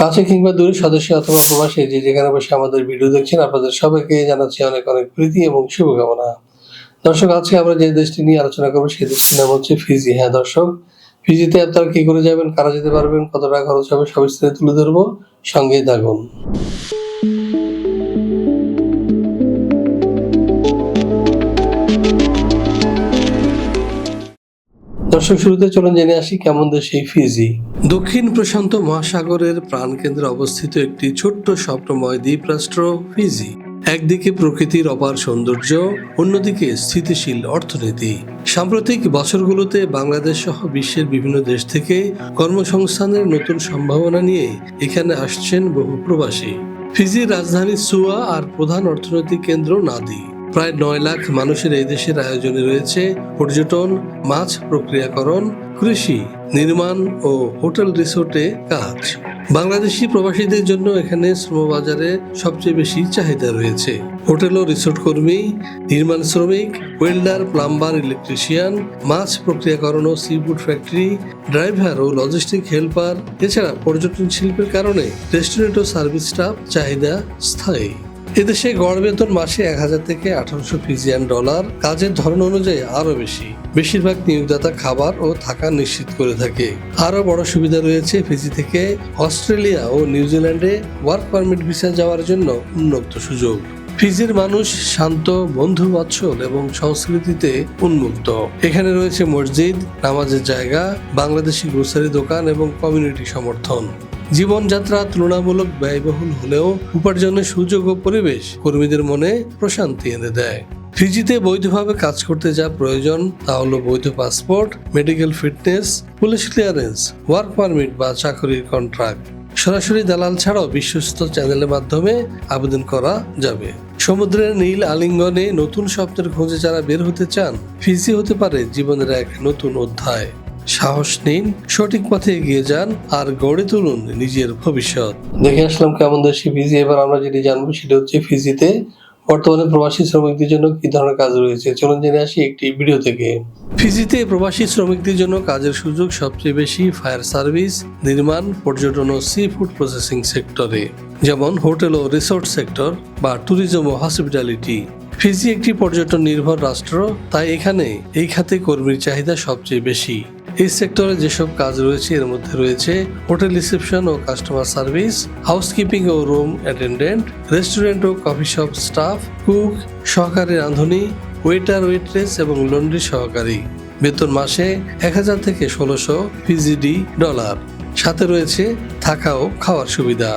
কাছে কিংবা দূরে সদস্য অথবা প্রবাসী যে যেখানে বসে আমাদের ভিডিও দেখছেন, আপনাদের সবাইকে জানাচ্ছি অনেক অনেক প্রীতি এবং শুভকামনা। দর্শক, আজকে আমরা যে দেশটি নিয়ে আলোচনা করব, সেই দেশটির নাম হচ্ছে ফিজি। হ্যাঁ দর্শক, ফিজিতে আপনারা কি করে যাবেন, কারা যেতে পারবেন, কত টাকা খরচ হবে, সব তুলে ধরবো। সঙ্গেই থাকুন। দর্শক, শুরুতে চলুন জেনে আসি কেমন দেশ এই ফিজি। দক্ষিণ প্রশান্ত মহাসাগরের প্রাণকেন্দ্রে অবস্থিত একটি ছোট্ট স্বপ্নময় দ্বীপরাষ্ট্র ফিজি। একদিকে প্রকৃতির অপার সৌন্দর্য, অন্যদিকে স্থিতিশীল অর্থনীতি। সাম্প্রতিক বছরগুলোতে বাংলাদেশ সহ বিশ্বের বিভিন্ন দেশ থেকে কর্মসংস্থানের নতুন সম্ভাবনা নিয়ে এখানে আসছেন বহু প্রবাসী। ফিজির রাজধানী সুয়া আর প্রধান অর্থনৈতিক কেন্দ্র নাদি। প্রায় নয় লাখ মানুষের এই দেশের আয়োজনে রয়েছে পর্যটন, মাছ প্রক্রিয়াকরণ, কৃষি, নির্মাণ ও হোটেল রিসোর্টে কাজ। বাংলাদেশি প্রবাসীদের জন্য এখানে শ্রমবাজারে সবচেয়ে বেশি চাহিদা রয়েছে। হোটেল ও রিসোর্ট কর্মী, নির্মাণ শ্রমিক, ওয়েল্ডার, প্লাম্বার, ইলেকট্রিশিয়ান, মাছ প্রক্রিয়াকরণ ও সিফুড ফ্যাক্টরি, ড্রাইভার ও লজিস্টিক হেল্পার, এছাড়া পর্যটন শিল্পের কারণে রেস্টুরেন্ট ও সার্ভিস স্টাফ চাহিদা স্থায়ী। এদেশে গড় বেতন মাসে এক হাজার থেকে আঠারোশো ফিজিয়ান ডলার। কাজের ধরন অনুযায়ী আরও বেশি। বেশিরভাগ নিয়োগদাতা খাবার ও থাকা নিশ্চিত করে থাকে। আরও বড় সুবিধা রয়েছে ফিজি থেকে অস্ট্রেলিয়া ও নিউজিল্যান্ডে ওয়ার্ক পারমিট ভিসা যাওয়ার জন্য উন্মুক্ত সুযোগ। ফিজির মানুষ শান্ত বন্ধু বাৎসল এবং সংস্কৃতিতে উন্মুক্ত। এখানে রয়েছে মসজিদ, নামাজের জায়গা, বাংলাদেশি গ্রোসারি দোকান এবং কমিউনিটি সমর্থন। জীবনযাত্রা তুলনামূলক ব্যয়বহুল হলেও উপার্জনের সুযোগ ও পরিবেশ কর্মীদের মনে প্রশান্তি এনে দেয়। ফিজিতে বৈধভাবে কাজ করতে যা প্রয়োজন তা হলো বৈধ passport, medical fitness, police clearance, work permit বা চাকরির কন্ট্রাক্ট। সরাসরি দালাল ছাড়াও বিশ্বস্ত চ্যানেলের মাধ্যমে আবেদন করা যাবে। সমুদ্রের নীল আলিঙ্গনে নতুন স্বপ্নের খোঁজে যারা বের হতে চান ফিজি হতে পারে জীবনের এক নতুন অধ্যায়। সাহস নিন সঠিক পথে এগিয়ে যান আর গড়ে তুলুন নিজের ভবিষ্যৎ। দেখে আসলাম কেমন দেশে ফিজি এবার আমরা যেটি জানব সেটা হচ্ছে ফিজিতে বর্তমানে প্রবাসী শ্রমিকদের জন্য কি ধরনের কাজ রয়েছে। চলুন জেনে আসি একটি ভিডিও থেকে। ফিজিতে প্রবাসী শ্রমিকদের জন্য কাজের সুযোগ সবচেয়ে বেশি ফায়ার সার্ভিস নির্মাণ পর্যটন ও সি ফুড প্রসেসিং সেক্টরে যেমন হোটেল ও রিসোর্ট সেক্টর বা ট্যুরিজম ও হসপিটালিটি। ফিজি একটি পর্যটন নির্ভর রাষ্ট্র তাই এখানে এই খাতে কর্মীর চাহিদা সবচেয়ে বেশি। এই সেক্টরে যেসব কাজ রয়েছে, এর মধ্যে রয়েছে হোটেল রিসেপশন ও কাস্টমার সার্ভিস হাউসকিপিং ও রুম অ্যাটেন্ডেন্ট রেস্টুরেন্ট ও কফি শপ স্টাফ কুক সহকারী রাঁধুনি ওয়েটার ওয়েট্রেস এবং লন্ড্রি সহকারী। বেতন মাসে এক হাজার থেকে ষোলোশো ফিজিডি ডলার সাথে রয়েছে থাকা ও খাওয়ার সুবিধা।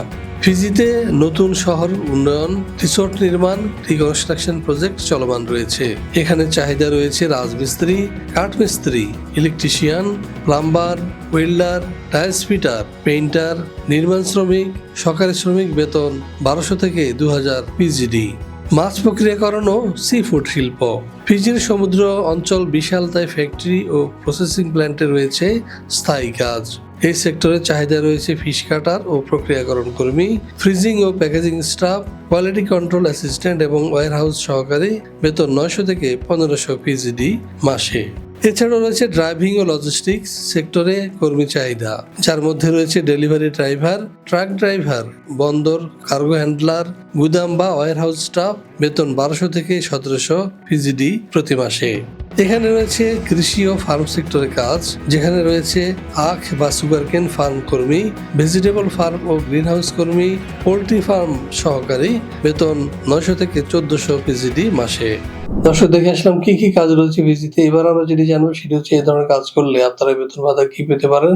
ফিজিতে নতুন শহর, উন্নয়ন, রিসোর্ট নির্মাণ রিকনস্ট্রাকশন প্রজেক্ট চলমান রয়েছে। এখানে চাহিদা রয়েছে রাজমিস্ত্রি, কাঠমিস্ত্রি electrician plumber welder tiles fitter painter নির্মাণ শ্রমিক সরকারি শ্রমিক বেতন বারোশো থেকে দু হাজার পিজিডি মাছ প্রক্রিয়াকরণ ও সি ফুড শিল্প। ফিজির সমুদ্র অঞ্চল বিশাল তাই ফ্যাক্টরি ও প্রসেসিং প্ল্যান্টে রয়েছে স্থায়ী কাজ। এই সেক্টরে চাহিদা রয়েছে ফিশ কাটার ও প্রক্রিয়াকরণ কর্মী, ফ্রিজিং ও packaging staff, quality control assistant এবং ওয়ারহাউস সহকারী, বেতন নয়শো থেকে পনেরোশো পিজিডি মাসে। এছাড়াও রয়েছে ড্রাইভিং ও লজিস্টিক্স সেক্টরে কর্মী চাহিদা, যার মধ্যে রয়েছে ডেলিভারি ড্রাইভার ট্রাক ড্রাইভার বন্দর কার্গো হ্যান্ডলার গুদাম বা ওয়ারহাউস স্টাফ বেতন বারোশো থেকে সতেরোশো পিজিডি প্রতি মাসে। এখানে রয়েছে কৃষি ও ফার্ম সেক্টরে কাজ, যেখানে রয়েছে আখ বা সুগারকেন ফার্ম কর্মী ভেজিটেবল ফার্ম ও গ্রিনহাউস কর্মী, পোলট্রি ফার্ম সহকারী, বেতন নয়শো থেকে চোদ্দশো পিজিডি মাসে। দর্শক, দেখে আসলাম কি কি কাজ রয়েছে ভিজিতে এবার আমরা যেটি জানব সেটি হচ্ছে এই ধরনের কাজ করলে আপনারা বেতন ভাতা কি পেতে পারেন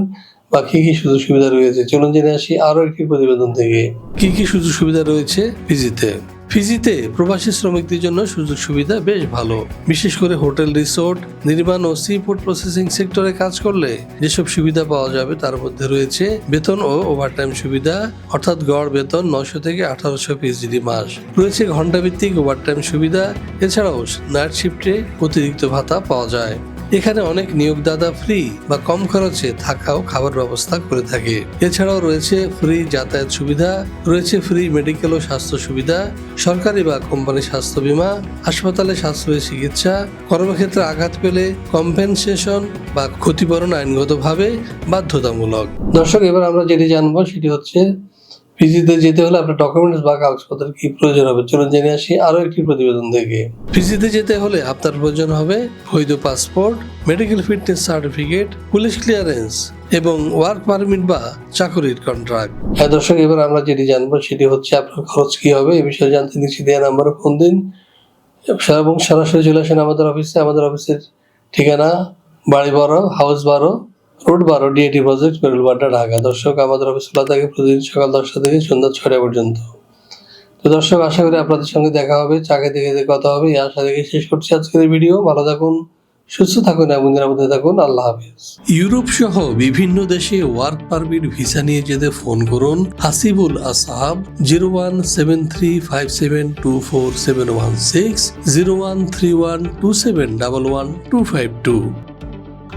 বা কি কি সুযোগ সুবিধা রয়েছে? চলুন জেনে আসি আরও একটি প্রতিবেদন থেকে। কি কি সুযোগ সুবিধা রয়েছে ফিজিতে? ফিজিতে প্রবাসী শ্রমিকদের জন্য সুযোগ সুবিধা বেশ ভালো। বিশেষ করে হোটেল, রিসোর্ট, নির্মাণ ও সি ফুড প্রসেসিং সেক্টরে কাজ করলে যেসব সুবিধা পাওয়া যাবে তার মধ্যে রয়েছে বেতন ও ওভারটাইম সুবিধা, অর্থাৎ গড় বেতন নয়শো থেকে আঠারোশো পিএইচডি মাস। রয়েছে ঘন্টাভিত্তিক ওভারটাইম সুবিধা, এছাড়াও নাইট শিফটে অতিরিক্ত ভাতা পাওয়া যায়। এখানে অনেক নিয়োগদাতা ফ্রি বা কম খরচে থাকা ও খাবার ব্যবস্থা করে থাকে। এছাড়াও রয়েছে ফ্রি যাতায়াত সুবিধা, রয়েছে ফ্রি মেডিকেল ও স্বাস্থ্য সুবিধা, সরকারি বা কোম্পানি স্বাস্থ্য বীমা, হাসপাতালে সাশ্রয়ী চিকিৎসা, কর্মক্ষেত্রে আঘাত পেলে কম্পেনসেশন বা ক্ষতিপূরণ আইনগতভাবে বাধ্যতামূলক। দর্শক, এবার আমরা যেটি জানব সেটি হচ্ছে পিজিতে যেতে হলে আপনার ডকুমেন্টস বা কাগজপত্রের কি প্রয়োজন হবে? চলুন জেনে আসি আরও একটি প্রতিবেদন থেকে। পিজিতে যেতে হলে আপনার প্রয়োজন হবে বৈধ passport medical fitness certificate police clearance এবং ওয়ার্ক পারমিট বা চাকরির কন্ট্রাক্ট হ্যাঁ দর্শক, এবার আমরা যেটি জানব সেটি হচ্ছে আপনার খরচ কি হবে? এই বিষয়ে জানতে নিচ্ছি দেওয়া নাম্বারে ফোন দিন। এবং সরাসরি চলে আসেন আমাদের অফিসে আমাদের অফিসের ঠিকানা বাড়ি বারো হাউস বারো রোড বারো ডিএটি প্রজেক্ট বেরুলবাড্ডা ঢাকা। দর্শক, আমাদের অফিস খোলা থাকে প্রতিদিন সকাল দশটা থেকে সন্ধ্যা ছয়টা পর্যন্ত। তো দর্শক, আশা করি আপনাদের সঙ্গে দেখা হবে, চাকরি যে কথা হবে, এই আশা থেকে শেষ করছি আজকের ভিডিও। ভালো থাকুন, সুস্থ থাকুন, এবং নিরাপদে থাকুন। আল্লাহ হাফিজ। ইউরোপ সহ বিভিন্ন দেশে ওয়ার্ক পারমিট ভিসা নিয়ে যেতে ফোন করুন Hasibul Asahab, zero one seven three five seven two four seven one six, zero one three one two seven double one two five two.